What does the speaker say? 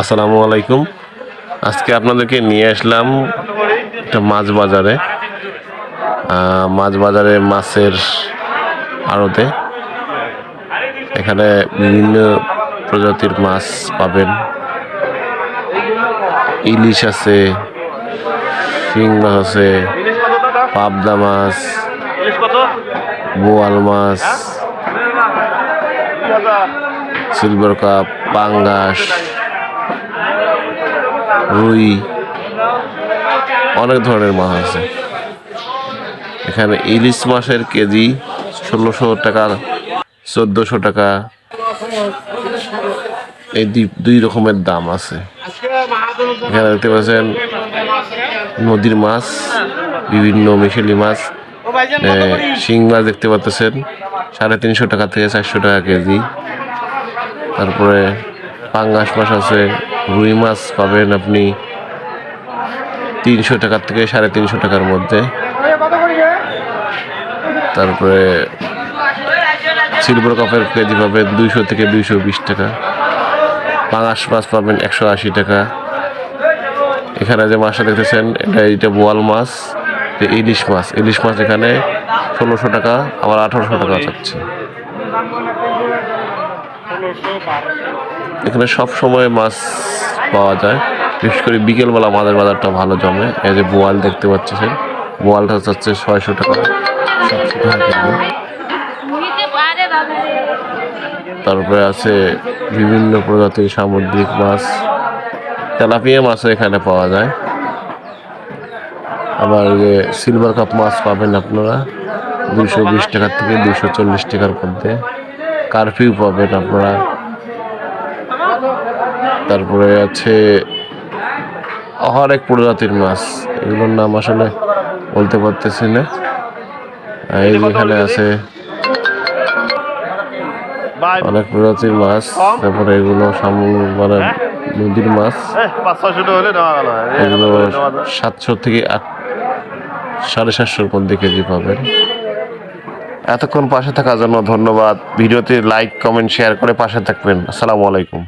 আসসালামু আলাইকুম। আজকে আপনাদেরকে নিয়ে আসলাম একটা মাছ বাজারে মাছ বাজারে মাছের আড়তে। এখানে বিভিন্ন প্রজাতির মাছ পাবেন। ইলিশ আছে, শিং মাছ আছে, পাবদা মাছ, বোয়াল মাছ, সিলভার কাপ, পাঙ্গাস রুই, অনেক ধরনের মাছ আছে। এখানে ইলিশ মাছের কেজি ষোলোশো টাকা, চোদ্দোশো টাকা। এই দুই- রকমের দাম আছে। এখানে দেখতে পাচ্ছেন নদীর মাছ, বিভিন্ন মিশেলি মাছ শিং মাছ দেখতে পাচ্ছেন, সাড়ে তিনশো টাকা থেকে চারশো টাকা কেজি। তারপরে পাঙ্গাস মাছ আছে রুই মাছ পাবেন আপনি তিনশো টাকার থেকে সাড়ে তিনশো টাকার মধ্যে। তারপরে সিলভার কাপের কেজি পাবেন দুইশো থেকে দুইশো বিশ টাকা। পাঙাশ মাছ পাবেন একশো আশি টাকা। এখানে যে মাছটা দেখতেছেন, এটা এটা বোয়াল মাছ, এটা ইলিশ মাছ। ইলিশ মাছ এখানে ষোলোশো টাকা, আবার আঠারোশো টাকা চাচ্ছে এখানে সব সময় মাছ পাওয়া যায়। বিশেষ করে বিকেলবেলা মাছের বাজারটা ভালো জমে। এই যে বোয়াল দেখতে পাচ্ছেন। বোয়ালটা চাচ্ছে ছয়শো টাকা। টাকা তারপরে আছে বিভিন্ন প্রজাতির সামুদ্রিক মাছ। তেলাপিয়া মাছও এখানে পাওয়া যায়। আবার যে সিলভার কাপ মাছ পাবেন আপনারা। দুশো বিশ টাকার থেকে দুশো চল্লিশ টাকার মধ্যে। কারফিউ পাবেন আপনারা। তারপরে আছে হরেক প্রজাতির মাছ। এগুলোর নাম আসলে বলতে পারতেছি না। এই যে এখানে আছে অনেক প্রজাতির মাছ তারপরে এগুলো মানে নদীর মাছ। এগুলো সাতশো থেকে আট সাড়ে সাতশোর মধ্যে কেজি পাবেন। এতক্ষণ পাশে থাকার জন্য ধন্যবাদ। ভিডিওতে লাইক কমেন্ট শেয়ার করে পাশে থাকবেন। আসসালামু আলাইকুম।